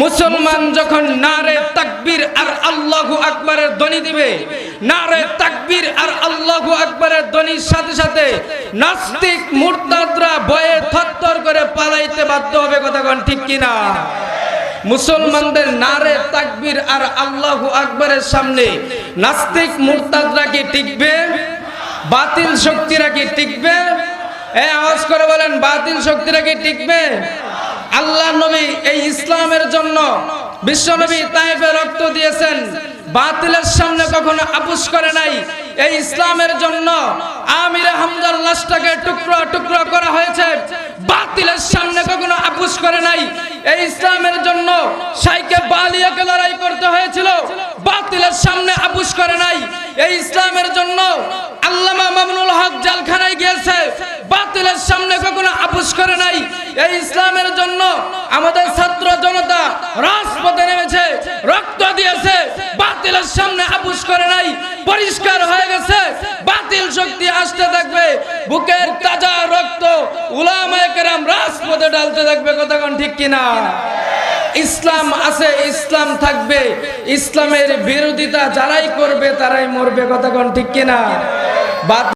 মুসলমান যখন নারে তাকবীর আর আল্লাহু আকবারের ধ্বনি দিবে, নারে তাকবীর আর আল্লাহু আকবারের ধ্বনির সাথে সাথে নাস্তিক মুরতাদরা ভয়ে থরথর করে পালাইতে বাধ্য হবে, কথা কোন ঠিক কিনা? মুসলমানদের নারে তাকবীর আর আল্লাহু আকবারের সামনে নাস্তিক মুরতাদরা কি টিকবে? বাতিল শক্তিরা কি টিকবে? এ আওয়াজ করে বলেন, বাতিল শক্তিরা কি টিকবে? এই ইসলামের জন্য বিশ্ব নবী তাইফে রক্ত দিয়েছেন। বাতিলের সামনে কখনো আপুস করে নাই। এই ইসলামের জন্য আমির হামদার লাশটাকে টুকরো টুকরো করা হয়েছে। বাতিলের সামনে কখনো আপুস করে নাই। এই ইসলামের জন্য সাইকে বালিয়াকে লড়াই করতে হয়েছিল। বাতিলের সামনে আপুস করে নাই। এই ইসলামের জন্য এই ইসলামের জন্য আমাদের ছাত্র জনতা রাজপথে নেমেছে, রক্ত দিয়েছে, বাতিলের সামনে আপুস করে নাই, পরিষ্কার হয়ে গেছে, বাতিল শক্তি আসতে থাকবে, বুকের তাজা রক্ত উলামায়ে কেরাম রাজপথে ডালতে থাকবে কতক্ষণ ঠিক কিনা? ইসলাম আছে, ইসলাম থাকবে, ইসলামের বিরোধিতা যারাই করবে তারাই মরবে কতক্ষণ ঠিক কিনা?